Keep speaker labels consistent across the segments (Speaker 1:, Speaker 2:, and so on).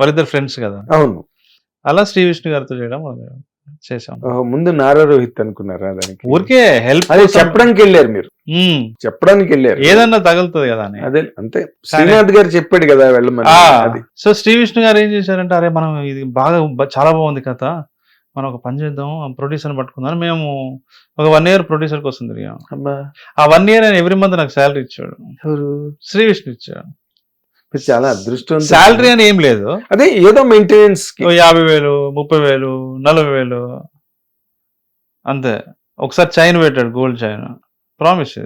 Speaker 1: వాళ్ళిద్దరు ఫ్రెండ్స్ కదా.
Speaker 2: అవును.
Speaker 1: అలా శ్రీ విష్ణు గారితో చేయడం చేసాం
Speaker 2: ఓహో, ముందు నారా రోహిత్ అనుకున్నారా దానికి?
Speaker 1: ఊరికే హెల్ప్
Speaker 2: అదే చెప్పడానికి వెళ్ళారు మీరు. చెప్పడానికి వెళ్ళారు.
Speaker 1: ఏదన్నా తగులుతుంది కదా అని.
Speaker 2: అదే అంతే. శ్రీనాథ్ గారు చెప్పాడు కదా వెళ్ళమని.
Speaker 1: సో శ్రీ విష్ణు గారు ఏం చేశారంటే అరే మనం ఇది బాగా చాలా బాగుంది కథ. మనం ఒక పని చేద్దాం ప్రొడ్యూసర్ పట్టుకుందాం మేము ఒక వన్ ఇయర్ ప్రొడ్యూసర్ కోసం తిరిగాం. ఆ వన్ ఇయర్ ఆయన ఎవ్రీ మంత్ నాకు శాలరీ ఇచ్చాడు. శ్రీ విష్ణు ఇచ్చాడు.
Speaker 2: మీరు చాలా అదృష్టం
Speaker 1: శాలరీ అని ఏం లేదు.
Speaker 2: అదే ఏదో మెయింటెనెన్స్
Speaker 1: యాభై వేలు ముప్పై వేలు నలభై వేలు. అంతే. ఒకసారి చైన్ పెట్టాడు gold chain. Promise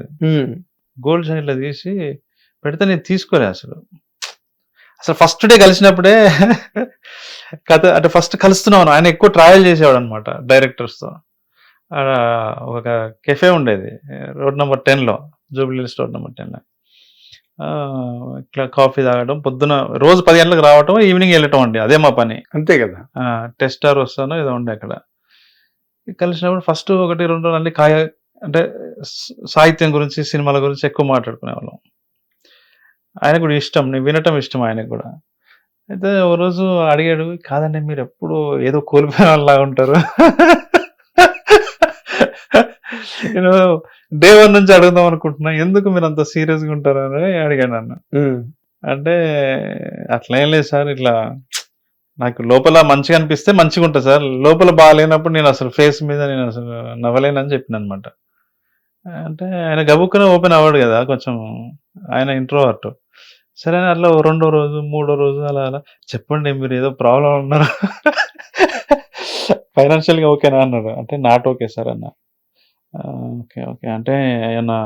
Speaker 1: gold chain ఇట్లా తీసి పెడితే నేను తీసుకోలే అసలు. అసలు ఫస్ట్ డే కలిసినప్పుడే కథ అంటే ఫస్ట్ కలుస్తున్నాను ఆయన ఎక్కువ ట్రావెల్ చేసేవాడు అనమాట డైరెక్టర్స్తో ఒక కెఫే ఉండేది రోడ్ నెంబర్ టెన్లో జూబ్లీస్ రోడ్ నెంబర్ టెన్లో ఇట్లా కాఫీ తాగడం. పొద్దున రోజు పది గంటలకు రావటం ఈవినింగ్ వెళ్ళటం అండి. అదే మా పని.
Speaker 2: అంతే కదా.
Speaker 1: టెస్టార్ వస్తాను ఏదో ఉండే అక్కడ. కలిసినప్పుడు ఫస్ట్ ఒకటి రెండు రోజులు కాయ అంటే సాహిత్యం గురించి సినిమాల గురించి ఎక్కువ మాట్లాడుకునే వాళ్ళం ఆయన కూడా ఇష్టం. నేను వినటం ఇష్టం ఆయనకు కూడా. అయితే ఓ రోజు అడిగాడు కాదండి మీరు ఎప్పుడు ఏదో కోల్పోయిన వాళ్ళలాగా ఉంటారు. నేను డే వన్ నుంచి అడుగుదాం అనుకుంటున్నా. ఎందుకు మీరు అంత సీరియస్గా ఉంటారు అని అడిగాడు నన్ను
Speaker 2: ఉమ్,
Speaker 1: అంటే అట్లా ఏం లేదు సార్ ఇట్లా నాకు లోపల మంచిగా అనిపిస్తే మంచిగా ఉంటుంది సార్. లోపల బాగాలేనప్పుడు నేను అసలు ఫేస్ మీద నేను అసలు నవ్వలేనని చెప్పిన అనమాట అంటే ఆయన గబుక్కున ఓపెన్ అవ్వడు కదా కొంచెం ఆయన ఇంట్రోవర్ట్. సరే అట్లా రెండో రోజు మూడో రోజు అలా అలా చెప్పండి మీరు ఏదో ప్రాబ్లం ఉన్నారు ఫైనాన్షియల్గా ఓకేనా అన్నాడు. అంటే నాట్ ఓకే సార్ అన్న. "ఆ, ఓకే ఓకే. అంటే ఏమన్నా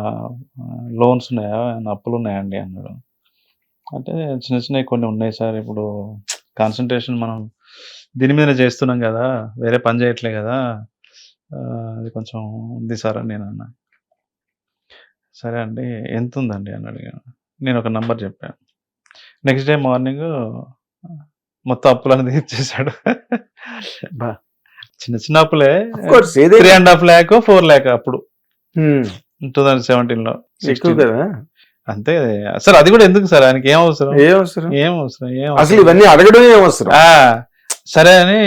Speaker 1: లోన్స్ ఉన్నాయా? ఏమన్నా అప్పులు ఉన్నాయా అండి అన్నాడు. అంటే చిన్న చిన్నవి కొన్ని ఉన్నాయి సార్. ఇప్పుడు కాన్సన్ట్రేషన్ మనం దీని మీద చేస్తున్నాం కదా. వేరే పని చేయట్లే కదా. అది కొంచెం ఉంది సార్ అని నేను అన్నా. సరే అండి ఎంత ఉందండి అని అడిగాను. నేను ఒక నంబర్ చెప్పాను నెక్స్ట్ డే మార్నింగ్ మొత్తం అప్పులన్నీ తీర్చేశాడు
Speaker 2: బా.
Speaker 1: చిన్న చిన్న అప్పులే three and half lakh four lakh అప్పుడు. టూ థౌసండ్ సెవెంటీన్లో.
Speaker 2: ఎక్కువ
Speaker 1: 16.
Speaker 2: కదా?
Speaker 1: అంతే సార్ అది కూడా ఎందుకు సార్? ఆయనకి ఏం అవసరం?
Speaker 2: ఏ అవసరం?
Speaker 1: ఏం అవసరం? ఏం
Speaker 2: అసలు? ఇవన్నీ అడగడం ఏం అవసరం?
Speaker 1: సరే అని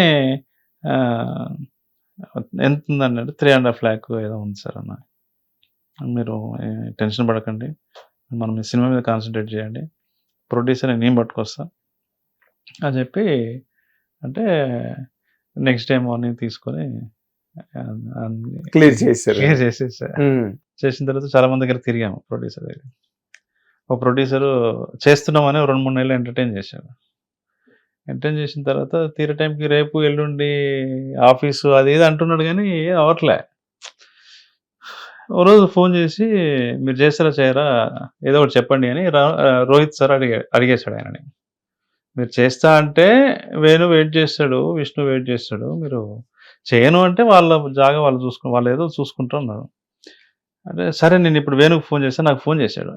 Speaker 1: ఎంత ఉందన్నాడు? త్రీ అండ్ హాఫ్ ల్యాక్ ఏదో ఉంది సార్ అన్న. మీరు టెన్షన్ పడకండి. మనం ఈ సినిమా మీద కాన్సన్ట్రేట్ చేయండి. ప్రొడ్యూసర్ నేను పట్టుకొస్తా అని చెప్పి అంటే నెక్స్ట్ డే మార్నింగ్ తీసుకొని
Speaker 2: క్లియర్ చేశారు
Speaker 1: క్లియర్ చేసేసా
Speaker 2: ఉమ్,
Speaker 1: చేసిన తర్వాత చాలా మంది దగ్గర తిరిగాము ప్రొడ్యూసర్ దగ్గర. ఒక ప్రొడ్యూసర్ చేస్తున్నామని రెండు మూడు నెలలు ఎంటర్టైన్ చేశాడు. ఎంటర్టైన్ చేసిన తర్వాత తీరే టైంకి రేపు ఎల్లుండి ఆఫీసు అది ఇది అంటున్నాడు కానీ ఏం అవ్వట్లే. ఓ రోజు ఫోన్ చేసి మీరు చేస్తారా చేయరా? ఏదో ఒకటి చెప్పండి అని రోహిత్ సార్ అడిగా అడిగేశాడు ఆయనని. మీరు చేస్తా అంటే వేణు వెయిట్ చేస్తాడు విష్ణు వెయిట్ చేస్తాడు. మీరు చేయను అంటే వాళ్ళ జాగా వాళ్ళు చూసుకు వాళ్ళు ఏదో చూసుకుంటూ ఉన్నారు. అంటే సరే నేను ఇప్పుడు వేణుకు ఫోన్ చేస్తే నాకు ఫోన్ చేశాడు.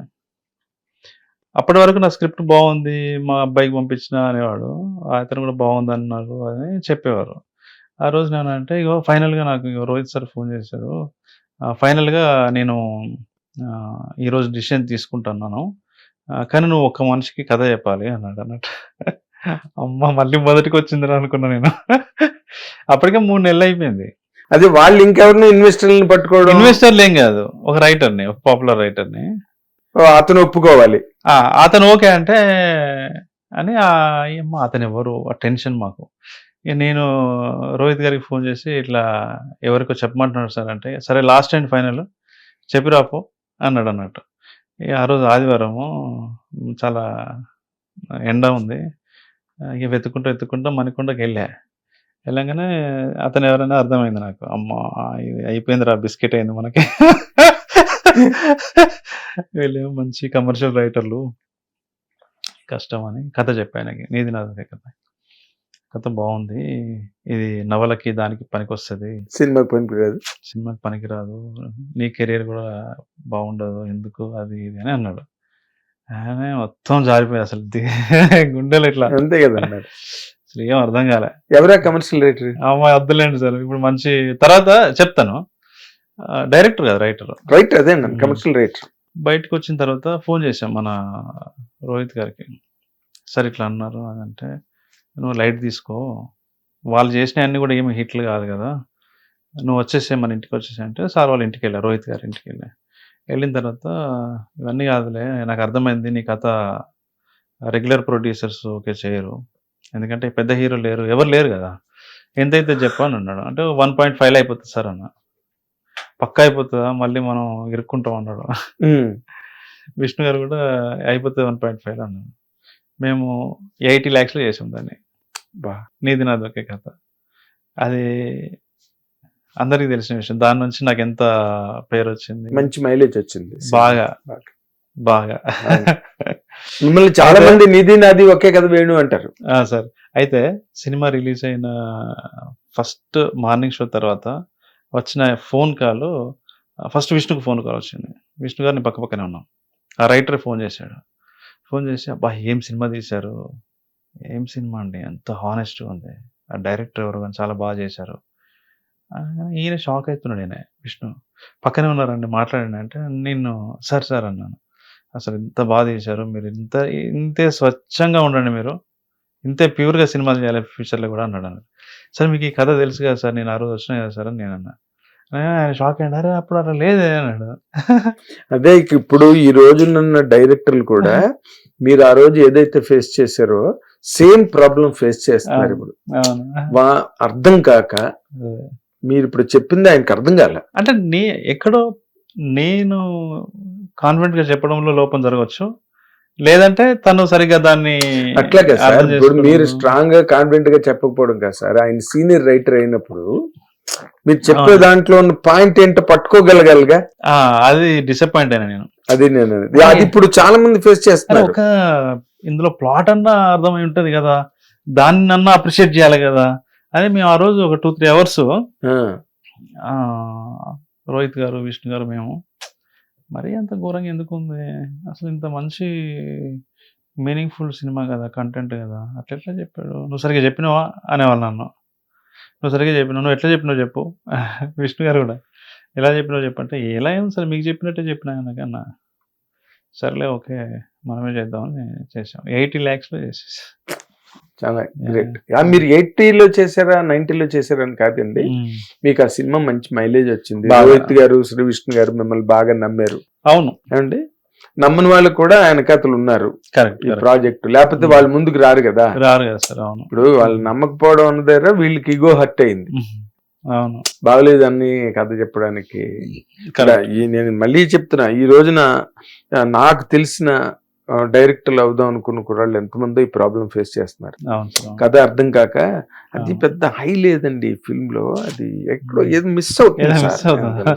Speaker 1: అప్పటి వరకు నా స్క్రిప్ట్ బాగుంది మా అబ్బాయికి పంపించిన అనేవాడు. అతను కూడా బాగుంది అన్నారు అని చెప్పేవారు. ఆ రోజు నేను అంటే ఇగో ఫైనల్గా నాకు ఇగో రోహిత్ సార్ ఫోన్ చేశారు. ఫైనల్గా నేను ఈరోజు డిసిషన్ తీసుకుంటున్నాను. కానీ నువ్వు ఒక మనిషికి కథ చెప్పాలి అన్నాడు అన్నట్టు. అమ్మ మళ్ళీ మొదటికి వచ్చిందని అనుకున్నా నేను. అప్పటికే మూడు నెలలు అయిపోయింది.
Speaker 2: అదే వాళ్ళు ఇంకెవరిని ఇన్వెస్టర్లను పట్టుకోవడం?
Speaker 1: ఇన్వెస్టర్లు ఏం కాదు. ఒక రైటర్ని ఒక పాపులర్ రైటర్ని.
Speaker 2: అతను ఒప్పుకోవాలి.
Speaker 1: ఆ, అతను ఓకే అంటే అని ఆ, ఏమ్మా అతను ఎవరు ఆ టెన్షన్ మాకు. నేను రోహిత్ గారికి ఫోన్ చేసి ఇట్లా ఎవరికో చెప్పమంటున్నాడు సార్ అంటే సరే లాస్ట్ అండ్ ఫైనల్ చెప్పిరాపో అన్నాడు అన్నట్టు. ఆ రోజు ఆదివారము చాలా ఎండ ఉంది. ఇక వెతుక్కుంటూ వెతుక్కుంటూ మణికొండకి వెళ్ళా వెళ్ళంగానే అతను ఎవరైనా అర్థమైంది నాకు. అమ్మ ఇది అయిపోయిందిరా బిస్కెట్ అయింది మనకి. వీళ్ళేమో మంచి కమర్షియల్ రైటర్లు. కష్టం అని కథ చెప్పాను నీది నాది కథ. కథ బాగుంది. ఇది నవలకి దానికి పనికొస్తుంది.
Speaker 2: సినిమా పనికిరాదు.
Speaker 1: సినిమాకి పనికిరాదు. నీ కెరీర్ కూడా బాగుండదు. ఎందుకు? అది ఇది అని అన్నాడు. ఆయన మొత్తం జారిపోయి అసలు. గుండెలు ఇట్లా.
Speaker 2: అంతే కదా అన్నారు
Speaker 1: అసలు ఏం అర్థం కాలే.
Speaker 2: ఎవరా కమర్షియల్ రైటర్
Speaker 1: అమ్మాయి వద్దులేండి సార్. ఇప్పుడు మంచి తర్వాత చెప్తాను. డైరెక్టర్ కదా రైటర్
Speaker 2: రైట్ అదే కమర్షియల్ రైటర్
Speaker 1: బయటకు వచ్చిన తర్వాత ఫోన్ చేశాం మన రోహిత్ గారికి. సార్ ఇట్లా అన్నారు అని అంటే నువ్వు లైట్ తీసుకో. వాళ్ళు చేసిన అన్ని కూడా ఏమి హిట్లు కాదు కదా. నువ్వు వచ్చేసే మన ఇంటికి వచ్చేసే అంటే సార్ వాళ్ళ ఇంటికి వెళ్ళా రోహిత్ గారి ఇంటికి వెళ్ళా. వెళ్ళిన తర్వాత ఇవన్నీ కాదులే నాకు అర్థమైంది నీ కథ రెగ్యులర్ ప్రొడ్యూసర్స్ ఓకే చేయరు. ఎందుకంటే పెద్ద హీరో లేరు ఎవరు లేరు కదా. ఎంతైతే చెప్పాను అన్నాడు. అంటే వన్ పాయింట్ ఫైవ్ అయిపోతుంది సార్ అన్న. పక్క అయిపోతుందా? మళ్ళీ మనం ఇరుక్కుంటాం అన్నాడు. విష్ణు గారు కూడా అయిపోతుంది వన్ పాయింట్ ఫైవ్ అన్నాడు. మేము ఎయిటీ ల్యాక్స్లో చేసాం దాన్ని.
Speaker 2: బా.
Speaker 1: నీది నాది ఒకే కథ. అది అందరికీ తెలిసిన విషయం. దాని నుంచి నాకు ఎంత పేరు వచ్చింది?
Speaker 2: మంచి మైలేజ్ వచ్చింది.
Speaker 1: బాగా.
Speaker 2: బాగా. మిమ్మల్ని చాలా మంది నిధి నాది ఒకే కదా వేణు అంటారు.
Speaker 1: సార్. అయితే సినిమా రిలీజ్ అయిన ఫస్ట్ మార్నింగ్ షో తర్వాత వచ్చిన ఫోన్ కాల్ ఫస్ట్ విష్ణుకు ఫోన్ కాల్ వచ్చింది. విష్ణు గారిని పక్క పక్కనే ఉన్నాం. ఆ రైటర్ ఫోన్ చేశాడు. ఫోన్ చేసి అబ్బా ఏం సినిమా తీశారు? ఏం సినిమా అండి? ఎంత హానెస్ట్గా ఉంది. ఆ డైరెక్టర్ ఎవరు కానీ చాలా బాగా చేశారు. ఈయన షాక్ అవుతున్నాడు ఈయన విష్ణు. పక్కనే ఉన్నారండి మాట్లాడండి. అంటే నేను సార్ సార్ అన్నాను. అసలు ఇంత బాగా చేశారు మీరు ఇంత ఇంతే స్వచ్ఛంగా ఉండండి మీరు. ఇంతే ప్యూర్గా సినిమాలు చేయాలి ఫ్యూచర్లో కూడా అన్నాడు అన్నాడు సార్ మీకు ఈ కథ తెలుసు కదా సార్ నేను ఆ రోజు వచ్చినా కదా సార్ అని నేను అన్నా. ఆయన షాక్ అయ్యాడు అరే అప్పుడు అలా లేదే అన్నాడు.
Speaker 2: అదే ఇప్పుడు ఈ రోజునున్న డైరెక్టర్లు కూడా మీరు ఆ రోజు ఏదైతే ఫేస్ చేశారో సేమ్ ప్రాబ్లం ఫేస్ చేస్తున్నారు ఇప్పుడు. అర్థం కాక. మీరు ఇప్పుడు చెప్పింది ఆయనకు అర్థం కాల.
Speaker 1: అంటే నే ఎక్కడో నేను కాన్ఫిడెంట్గా చెప్పడంలో లోపం జరగవచ్చు లేదంటే తను సరిగ్గా దాన్ని
Speaker 2: అట్లాగే సార్ ఇప్పుడు మీరు. స్ట్రాంగ్గా కాన్ఫిడెంట్గా చెప్పకపోవడం కాదు సార్. ఆయన సీనియర్ రైటర్ అయినప్పుడు మీరు చెప్పే. దాంట్లో ఉన్న పాయింట్ ఏంటో పట్టుకోగలగాలిగా?
Speaker 1: ఆ, అది డిసప్పాయింట్ అయినా నేను.
Speaker 2: అది నేను. అది ఇప్పుడు చాలా మంది ఫేస్
Speaker 1: అరే
Speaker 2: చేస్తున్నారు.
Speaker 1: ఒక ఇందులో ప్లాట్ అన్నా అర్థమై ఉంటది కదా. దాన్ని అన్నా అప్రిషియేట్ చేయాలి కదా. అదే మేము ఆ రోజు ఒక టూ త్రీ అవర్స్
Speaker 2: ఆ,
Speaker 1: రోహిత్ గారు విష్ణు గారు మేము మరీ అంత ఘోరంగా ఎందుకు ఉంది? అసలు ఇంత మంచి మీనింగ్ఫుల్ సినిమా కదా కంటెంట్ కదా. అట్లా చెప్పాడు? నువ్వు సరిగ్గా చెప్పినావా? అనేవాళ్ళు నన్ను. నువ్వు సరిగ్గా చెప్పినావు. నువ్వు ఎట్లా చెప్పినావు చెప్పు. విష్ణు గారు కూడా ఎలా చెప్పినావు చెప్పంటే ఎలా ఏం సరే మీకు చెప్పినట్టే చెప్పినా కన్నా సర్లే ఓకే మనమే చేద్దామని చేసాం ఎయిటీ ల్యాక్స్లో చేసేసాం.
Speaker 2: చాలా గ్రేట్. మీరు ఎయిటీలో చేశారా నైన్టీలో చేశారా అని కాదండి. మీకు ఆ సినిమా మంచి మైలేజ్ వచ్చింది. రోహిత్ గారు శ్రీ విష్ణు గారు మిమ్మల్ని బాగా నమ్మారు.
Speaker 1: అవును.
Speaker 2: ఏమండి? నమ్మని వాళ్ళు కూడా ఆయన కథలు ఉన్నారు.
Speaker 1: కరెక్ట్
Speaker 2: ఈ ప్రాజెక్ట్ లేకపోతే వాళ్ళు ముందుకు రారు కదా.
Speaker 1: రారు కదా సార్ అవును.
Speaker 2: ఇప్పుడు వాళ్ళు నమ్మకపోవడం అన్న దగ్గర వీళ్ళకి ఇగో హర్ట్ అయింది.
Speaker 1: అవును.
Speaker 2: బాగలేదు అని కథ చెప్పడానికి. ఈ నేను మళ్ళీ చెప్తున్నా ఈ రోజున నాకు తెలిసిన డైరెక్టర్లు అవుదాం అనుకున్న కుర్రాళ్ళు ఎంతమందో ఈ ప్రాబ్లం ఫేస్ చేస్తున్నారు.
Speaker 1: అవును అవును.
Speaker 2: కథ అర్థం కాక అది. పెద్ద హై లేదండి ఫిల్మ్లో. అది ఎక్కడో ఏదో మిస్
Speaker 1: అవుతుందా?